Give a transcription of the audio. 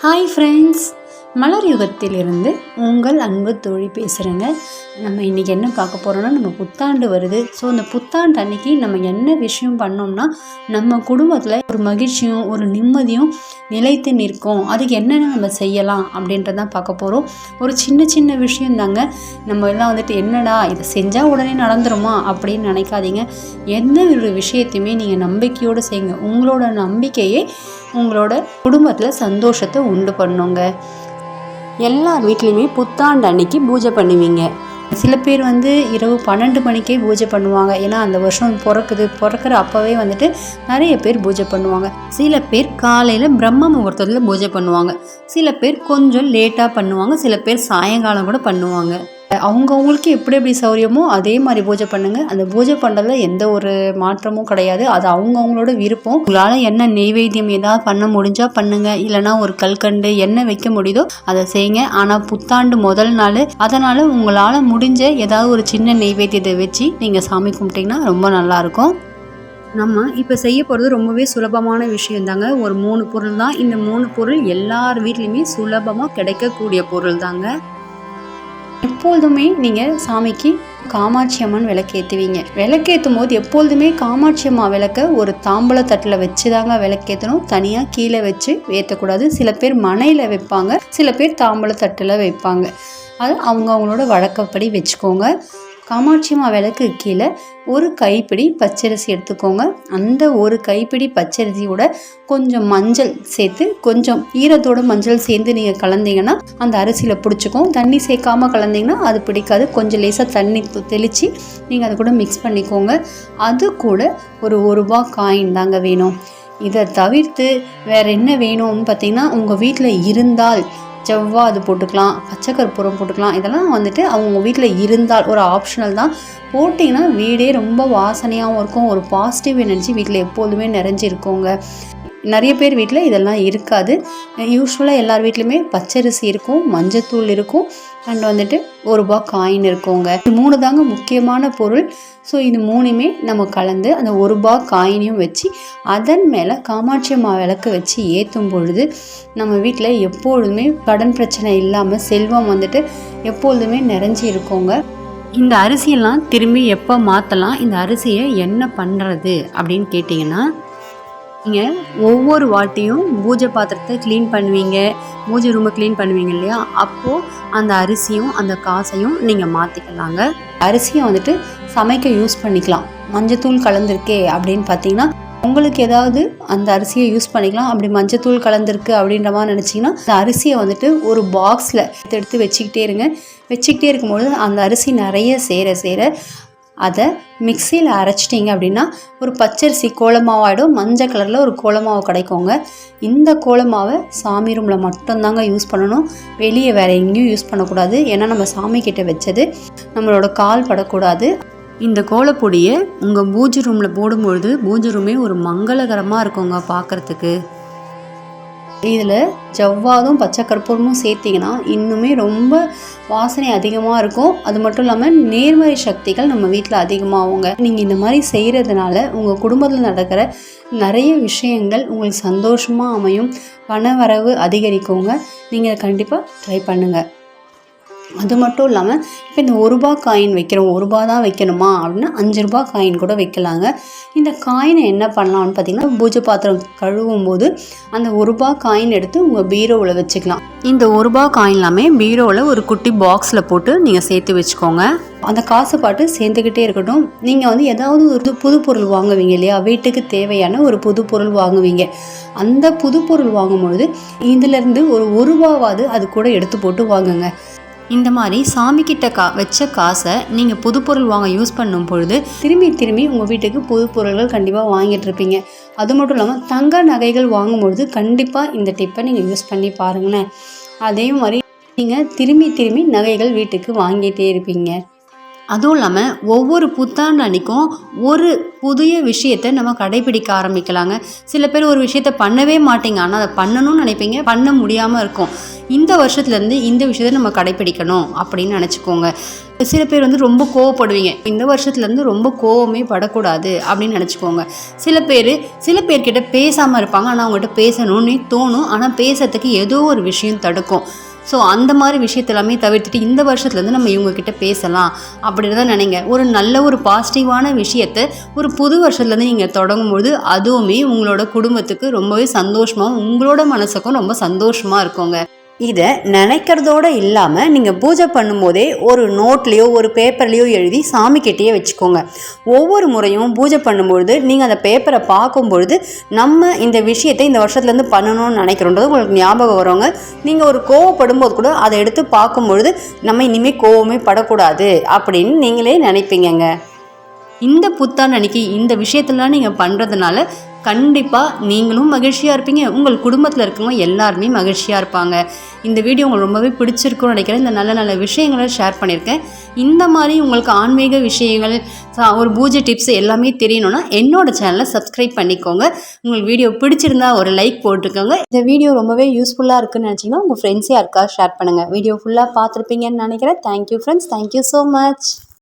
Hi friends மலர் யுகத்திலிருந்து உங்கள் அன்பு தோழி பேசுகிறேங்க நம்ம இன்றைக்கி என்ன பார்க்க போகிறோன்னா நம்ம புத்தாண்டு வருது. ஸோ அந்த புத்தாண்டு அன்னைக்கு நம்ம என்ன விஷயம் பண்ணோம்னா நம்ம குடும்பத்தில் ஒரு மகிழ்ச்சியும் ஒரு நிம்மதியும் நிலைத்து நிற்கும். அதுக்கு என்னென்ன நம்ம செய்யலாம் அப்படின்றதான் பார்க்க போகிறோம் ஒரு சின்ன சின்ன விஷயம் தாங்க நம்ம எல்லாம் வந்துட்டு என்னடா இதை செஞ்சால் உடனே நடந்துருமா? அப்படின்னு நினைக்காதீங்க. எந்த ஒரு விஷயத்தையுமே நீங்கள் நம்பிக்கையோடு செய்யுங்க. உங்களோட நம்பிக்கையே உங்களோட குடும்பத்தில் சந்தோஷத்தை உண்டு பண்ணுங்க. எல்லார் வீட்லேயுமே புத்தாண்டு அன்னைக்கு பூஜை பண்ணுவீங்க. சில பேர் வந்து இரவு பன்னெண்டு மணிக்கே பூஜை பண்ணுவாங்க. ஏன்னா அந்த வருஷம் பிறக்குது. பிறக்கிற அப்போவே வந்துட்டு நிறைய பேர் பூஜை பண்ணுவாங்க. சில பேர் காலையில் பிரம்ம முகூர்த்தத்தில் பூஜை பண்ணுவாங்க. சில பேர் கொஞ்சம் லேட்டாக பண்ணுவாங்க. சில பேர் சாயங்காலம் கூட பண்ணுவாங்க. அவங்கவுங்களுக்கு எப்படி எப்படி சௌரியமோ அதே மாதிரி பூஜை பண்ணுங்கள் அந்த பூஜை பண்ணுறதுல எந்த ஒரு மாற்றமும் கிடையாது. அது அவங்கவுங்களோட விருப்பம். உங்களால் என்ன நெய்வேத்தியம் ஏதாவது பண்ண முடிஞ்சால் பண்ணுங்கள் இல்லைனா ஒரு கல்கண்டு என்ன வைக்க முடியுதோ அதை செய்யுங்க. ஆனால் புத்தாண்டு முதல் நாள் அதனால் உங்களால் முடிஞ்ச ஏதாவது ஒரு சின்ன நெய்வேத்தியத்தை வச்சு நீங்கள் சாமி கும்பிட்டிங்கன்னா ரொம்ப நல்லாயிருக்கும் நம்ம இப்போ செய்ய போகிறது ரொம்பவே சுலபமான விஷயம் தாங்க. ஒரு மூணு பொருள் தான். இந்த மூணு பொருள் எல்லார் வீட்லேயுமே சுலபமாக கிடைக்கக்கூடிய பொருள் தாங்க. எப்பொழுதுமே நீங்கள் சாமிக்கு காமாட்சி அம்மன் விளக்கேற்றுவீங்க விளக்கேற்றும் போது எப்பொழுதுமே காமாட்சி அம்மா விளக்க ஒரு தாம்பூல தட்டில் வச்சு தாங்க விளக்கேற்றணும் தனியாக கீழே வச்சு ஏற்றக்கூடாது சில பேர் மனையில் வைப்பாங்க. சில பேர் தாம்பூல தட்டில் வைப்பாங்க. அது அவங்க அவங்களோட வழக்கப்படி வச்சுக்கோங்க. காமாட்சி அம்மா விளக்கு கீழே ஒரு கைப்பிடி பச்சரிசி எடுத்துக்கோங்க. அந்த ஒரு கைப்பிடி பச்சரிசியோட கொஞ்சம் மஞ்சள் சேர்த்து கொஞ்சம் ஈரத்தோட மஞ்சள் சேர்ந்து நீங்கள் கலந்தீங்கன்னா அந்த அரிசியில் பிடிச்சிக்கும். தண்ணி சேர்க்காம கலந்தீங்கன்னா அது பிடிக்காது. கொஞ்சம் லேசாக தண்ணி தெளித்து நீங்கள் அதை கூட மிக்ஸ் பண்ணிக்கோங்க. அது கூட ஒரு ஒரு ரூபா காயின் தாங்க வேணும். இதை தவிர்த்து வேறு என்ன வேணும்னு பார்த்தீங்கன்னா உங்கள் வீட்டில் இருந்தால் செவ்வா அது போட்டுக்கலாம் பச்சை கற்பூரம் போட்டுக்கலாம். இதெல்லாம் வந்துட்டு அவங்க வீட்டில் இருந்தால் ஒரு ஆப்ஷனல் தான். போட்டிங்கன்னா வீடே ரொம்ப வாசனையாகவும் இருக்கும். ஒரு பாசிட்டிவ் எனர்ஜி வீட்டில் எப்போதுமே நிறைஞ்சிருக்கோங்க. நிறைய பேர் வீட்டில் இதெல்லாம் இருக்காது. யூஸ்வலாக எல்லார் வீட்லையுமே பச்சரிசி இருக்கும் மஞ்சத்தூள் இருக்கும் அண்ட் வந்துட்டு ஒரு ரூபா காயின் இருக்குங்க. இது மூணு தாங்க முக்கியமான பொருள். ஸோ இது மூணுமே நம்ம கலந்து அந்த ஒரு ரூபா காயினையும் வச்சு அதன் மேலே காமாட்சி அம்மா விளக்கு வச்சு ஏற்றும் பொழுது நம்ம வீட்டில் எப்பொழுதுமே கடன் பிரச்சனை இல்லாமல் செல்வம் வந்துட்டு எப்பொழுதுமே நிறைஞ்சி இருக்கோங்க. இந்த அரிசியெல்லாம் திரும்பி எப்போ மாற்றலாம் இந்த அரிசியை என்ன பண்ணுறது அப்படின்னு கேட்டிங்கன்னா நீங்கள் ஒவ்வொரு வாட்டியும் பூஜை பாத்திரத்தை க்ளீன் பண்ணுவீங்க. பூஜை ரூமை க்ளீன் பண்ணுவீங்க இல்லையா? அப்போது அந்த அரிசியும் அந்த காசையும் நீங்கள் மாற்றிக்கலாங்க அரிசியை வந்துட்டு சமைக்க யூஸ் பண்ணிக்கலாம். மஞ்சத்தூள் கலந்துருக்கே அப்படின்னு பார்த்தீங்கன்னா உங்களுக்கு ஏதாவது அந்த அரிசியை யூஸ் பண்ணிக்கலாம். அப்படி மஞ்சத்தூள் கலந்துருக்கு அப்படின்ற மாதிரி நினச்சிங்கன்னா அந்த அரிசியை வந்துட்டு ஒரு பாக்ஸில் எடுத்து எடுத்து வச்சுக்கிட்டே இருங்க. வச்சுக்கிட்டே இருக்கும்பொழுது அந்த அரிசி நிறைய சேர சேர அதை மிக்சியில் அரைச்சிட்டிங்க அப்படின்னா ஒரு பச்சரிசி கோலமாவாயிடும் மஞ்சள் கலரில் ஒரு கோலமாவு கிடைக்குங்க. இந்த கோலமாவை சாமி ரூமில் மட்டும்தாங்க யூஸ் பண்ணணும். வெளியே வேறு எங்கேயும் யூஸ் பண்ணக்கூடாது. ஏன்னா நம்ம சாமி கிட்ட வச்சது நம்மளோட கால் படக்கூடாது. இந்த கோலப்பொடியை உங்கள் பூஜை ரூமில் போடும்பொழுது பூஜை ரூமே ஒரு மங்களகரமாக இருக்குங்க பார்க்குறதுக்கு இதில் ஜவ்வாதும் பச்சை கற்பூரமும் சேர்த்திங்கன்னா இன்னுமே ரொம்ப வாசனை அதிகமாக இருக்கும். அது மட்டும் இல்லாமல் நேர்மறை சக்திகள் நம்ம வீட்டில் அதிகமாகுங்க. நீங்கள் இந்த மாதிரி செய்கிறதுனால உங்கள் குடும்பத்தில் நடக்கிற நிறைய விஷயங்கள் உங்களுக்கு சந்தோஷமாக அமையும். பண வரவு அதிகரிக்குங்க. நீங்கள் கண்டிப்பாக ட்ரை பண்ணுங்கள் அது மட்டும் இல்லாமல் இப்போ இந்த ஒரு ரூபா காயின் வைக்கிறோம் ஒரு ரூபா தான் வைக்கணுமா அப்படின்னா அஞ்சு ரூபா காயின் கூட வைக்கலாங்க. இந்த காயினை என்ன பண்ணலாம்னு பார்த்தீங்கன்னா பூஜை பாத்திரம் கழுவும் போது அந்த ஒரு ரூபா காயின் எடுத்து உங்கள் பீரோவில் வச்சுக்கலாம். இந்த ஒரு ரூபா காயின் எல்லாமே பீரோவில் ஒரு குட்டி பாக்ஸில் போட்டு நீங்கள் சேர்த்து வச்சுக்கோங்க. அந்த காசு பாட்டு சேர்ந்துக்கிட்டே இருக்கட்டும். நீங்கள் வந்து ஏதாவது ஒரு புது பொருள் வாங்குவீங்க இல்லையா? வீட்டுக்கு தேவையான ஒரு புது பொருள் வாங்குவீங்க. அந்த புது பொருள் வாங்கும்பொழுது இதிலேருந்து ஒரு ஒரு ரூபாவாவது அது கூட எடுத்து போட்டு வாங்குங்க. இந்த மாதிரி சாமி கிட்ட கா வச்ச காசை நீங்கள் புது பொருள் வாங்க யூஸ் பண்ணும் பொழுது திரும்பி திரும்பி உங்கள் வீட்டுக்கு புது பொருள்கள் கண்டிப்பாக வாங்கிட்டு இருப்பீங்க. அது மட்டும் இல்லாமல் தங்க நகைகள் வாங்கும்பொழுது கண்டிப்பாக இந்த டிப்பை நீங்கள் யூஸ் பண்ணி பாருங்களேன். அதே மாதிரி நீங்கள் திரும்பி திரும்பி நகைகள் வீட்டுக்கு வாங்கிட்டே இருப்பீங்க. அதுவும் இல்லாமல் ஒவ்வொரு புத்தாண்டு அன்னைக்கும் ஒரு புதிய விஷயத்தை நம்ம கடைபிடிக்க ஆரம்பிக்கலாங்க. சில பேர் ஒரு விஷயத்த பண்ணவே மாட்டீங்க. ஆனால் அதை பண்ணணும்னு நினைப்பீங்க. பண்ண முடியாமல் இருக்கும். இந்த வருஷத்துலேருந்து இந்த விஷயத்தை நம்ம கடைப்பிடிக்கணும் அப்படின்னு நினச்சிக்கோங்க. சில பேர் வந்து ரொம்ப கோவப்படுவீங்க. இந்த வருஷத்துலேருந்து ரொம்ப கோவமே படக்கூடாது அப்படின்னு நினச்சிக்கோங்க. சில பேர் சில பேர்கிட்ட பேசாமல் இருப்பாங்க. ஆனால் அவங்ககிட்ட பேசணும்னு தோணும். ஆனால் பேசுறதுக்கு ஏதோ ஒரு விஷயம் தடுக்கும். ஸோ அந்த மாதிரி விஷயத்த எல்லாமே தவிர்த்துட்டு இந்த வருஷத்துலேருந்து நம்ம இவங்கக்கிட்ட பேசலாம் அப்படின்னு தான் நினைங்க. ஒரு நல்ல ஒரு பாசிட்டிவான விஷயத்தை ஒரு புது வருஷத்துலேருந்து நீங்கள் தொடங்கும்போது அதுவுமே உங்களோட குடும்பத்துக்கு ரொம்பவே சந்தோஷமாகவும் உங்களோட மனசுக்கும் ரொம்ப சந்தோஷமாக இருக்குங்க. இதை நினைக்கிறதோட இல்லாமல் நீங்கள் பூஜை பண்ணும்போதே ஒரு நோட்லேயோ ஒரு பேப்பர்லேயோ எழுதி சாமிக்கிட்டேயே வச்சுக்கோங்க. ஒவ்வொரு முறையும் பூஜை பண்ணும்பொழுது நீங்கள் அந்த பேப்பரை பார்க்கும்பொழுது நம்ம இந்த விஷயத்தை இந்த வருஷத்துலேருந்து பண்ணணும்னு நினைக்கிறோன்றது உங்களுக்கு ஞாபகம் வரவங்க. நீங்கள் ஒரு கோவப்படும்போது கூட அதை எடுத்து பார்க்கும்பொழுது நம்ம இனிமேல் கோவமே படக்கூடாது அப்படின்னு நீங்களே நினைப்பீங்கங்க. இந்த புத்தாண்டு அன்னைக்கு இந்த விஷயத்தெல்லாம் நீங்கள் பண்ணுறதுனால கண்டிப்பாக நீங்களும் மகிழ்ச்சியாக இருப்பீங்க. உங்கள் குடும்பத்தில் இருக்கவங்க எல்லாருமே மகிழ்ச்சியாக இருப்பாங்க. இந்த வீடியோ உங்களுக்கு ரொம்பவே பிடிச்சிருக்கும்னு நினைக்கிறேன். இந்த நல்ல நல்ல விஷயங்களை ஷேர் பண்ணியிருக்கேன். இந்த மாதிரி உங்களுக்கு ஆன்மீக விஷயங்கள் ஒரு பூஜை டிப்ஸ் எல்லாமே தெரியணும்னா என்னோடய சேனலை சப்ஸ்கிரைப் பண்ணிக்கோங்க. உங்களுக்கு வீடியோ பிடிச்சிருந்தா ஒரு லைக் போட்டுக்கோங்க. இந்த வீடியோ ரொம்பவே யூஸ்ஃபுல்லாக இருக்குன்னு நினச்சிங்கன்னா உங்கள் ஃப்ரெண்ட்ஸே யாருக்கா ஷேர் பண்ணுங்கள் வீடியோ ஃபுல்லாக பார்த்துருப்பீங்கன்னு நினைக்கிறேன். Thank you friends thank you so much